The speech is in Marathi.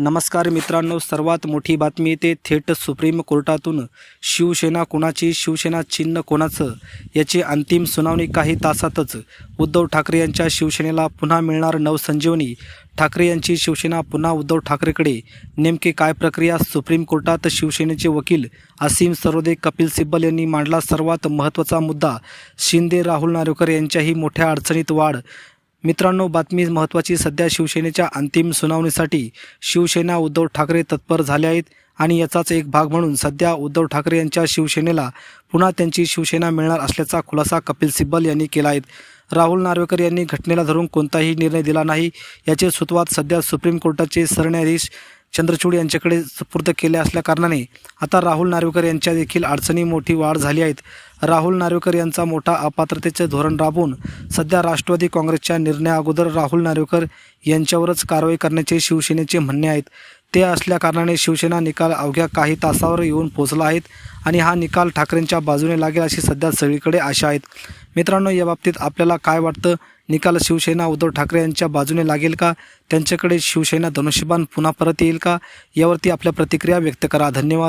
नमस्कार मित्रांनो सर्वात मोठी बातमी येते थेट सुप्रीम कोर्टातून. शिवसेना कोणाची शिवसेना चिन्ह कोणाचं याची अंतिम सुनावणी काही तासातच. उद्धव ठाकरे यांच्या शिवसेनेला पुन्हा मिळणार नवसंजीवनी. ठाकरे यांची शिवसेना पुन्हा उद्धव ठाकरेकडे. नेमकी काय प्रक्रिया? सुप्रीम कोर्टात शिवसेनेचे वकील असीम सरोदे कपिल सिब्बल यांनी मांडला सर्वात महत्त्वाचा मुद्दा. शिंदे राहुल नारेकर यांच्याही मोठ्या अडचणीत वाढ. मित्रांनो बातमी महत्त्वाची. सध्या शिवसेनेच्या अंतिम सुनावणीसाठी शिवसेना उद्धव ठाकरे तत्पर झाले आहेत आणि याचाच एक भाग म्हणून सध्या उद्धव ठाकरे यांच्या शिवसेनेला पुन्हा त्यांची शिवसेना मिळणार असल्याचा खुलासा कपिल सिब्बल यांनी केला आहे. राहुल नार्वेकर यांनी घटनेला धरून कोणताही निर्णय दिला नाही. याचे सुतवात सध्या सुप्रीम कोर्टाचे सरन्यायाधीश चंद्रचूड यांच्याकडे सुपूर्द केले असल्याकारणाने आता राहुल नार्वेकर यांच्या देखील अडचणी मोठी वाढ झाली आहेत. राहुल नार्वेकर यांचा मोठा अपात्रतेचे धोरण राबवून सध्या राष्ट्रवादी काँग्रेसच्या निर्णयाअगोदर राहुल नार्वेकर यांच्यावरच कारवाई करण्याचे शिवसेनेचे म्हणणे आहेत. ते असल्याकारणाने शिवसेना निकाल अवघ्या काही तासावर येऊन पोहोचला आहेत आणि हा निकाल ठाकरेंच्या बाजूने लागेल अशी सध्या सगळीकडे आशा आहेत. मित्रांनो या बाबतीत आपल्याला काय वाटतं? निकाल शिवसेना उद्धव ठाकरे यांच्या बाजूने लागेल का? त्यांच्याकडे शिवसेना धनुष्यबाण पुन्हा परत येईल का? यावरती आपल्या प्रतिक्रिया व्यक्त करा. धन्यवाद.